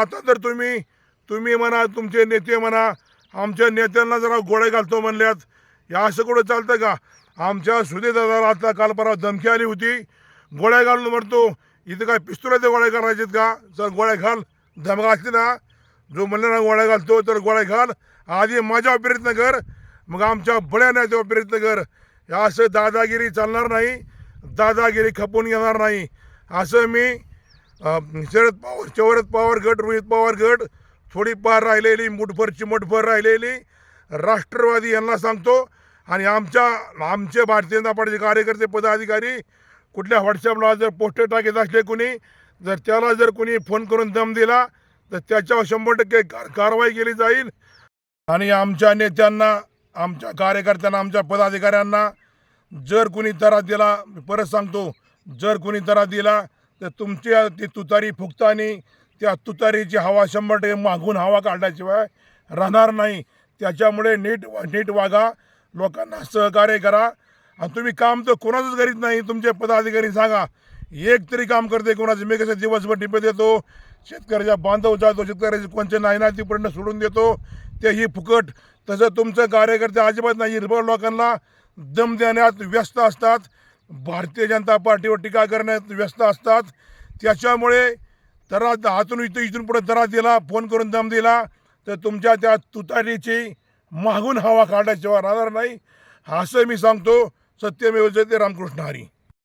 आता तर तुम्ही तुम्ही म्हणा तुमचे नेते म्हणा आमच्या नेत्यांना जरा गोळे घालतो म्हणल्यात या असं कुठं चालतं का? आमच्या सुधीदादाला आता काल परवा धमकी आली होती गोळ्या घालून म्हणतो इथं काय पिस्तुलाचे गोळ्या करायचेत का? जर गोळ्या घाल धमका असते ना जो म्हणलं ना गोळ्या घालतो तर गोळ्या घाल आधी माझ्या प्रयत्न कर मग आमच्या बड्या नेत्यावर प्रयत्न कर. या असं दादागिरी चालणार नाही दादागिरी खपून घेणार नाही. असं मी शरद पवार शरद पवार गट रोहित पवार गट थोडीफार राहिलेली मुठभर चिमटभर राहिलेली राष्ट्रवादी यांना सांगतो. आणि आमच्या आमचे भारतीय जनता पार्टीचे कार्यकर्ते पदाधिकारी कुठल्या व्हॉट्सअपला जर पोस्टर टाकत असले कुणी जर त्याला जर कुणी फोन करून दम दिला तर त्याच्यावर शंभर टक्के कारवाई केली जाईल. आणि आमच्या नेत्यांना आमच्या कार्यकर्त्यांना आमच्या पदाधिकाऱ्यांना जर कुणी तरा दिला परत सांगतो जर कुणी तरा दिला तर तुमच्या ती तुतारी फुकतानी त्या तुतारीची हवा शंभर टक्के मागून हवा काढल्याशिवाय राहणार नाही. त्याच्यामुळे नीट नीट वागा. लोकांना सहकार्य करा. आणि तुम्ही काम तर कोणाचंच करीत नाही. तुमचे पदाधिकारी सांगा. एक तरी काम करते कोणाचं. मी कसं दिवसभर टिपे देतो. शेतकऱ्याच्या बांधव जातो शेतकऱ्याचे कोणते नाही ना तिपर्यंत सोडून देतो. तेही फुकट. तसं तुमचं कार्यकर्ते अजिबात नाही. हिरबळ लोकांना दम देण्यात व्यस्त असतात. भारतीय जनता पार्टीवर टीका करण्यात व्यस्त असतात? त्याच्यामुळे तरा हातून इथं इथून पुढे दरा दिला फोन करून दम दिला तर तुमच्या त्या तुतारीची मागून हवा काढल्याशिवाय राहणार नाही. असं मी सांगतो सत्यमेव जयते रामकृष्ण हरी.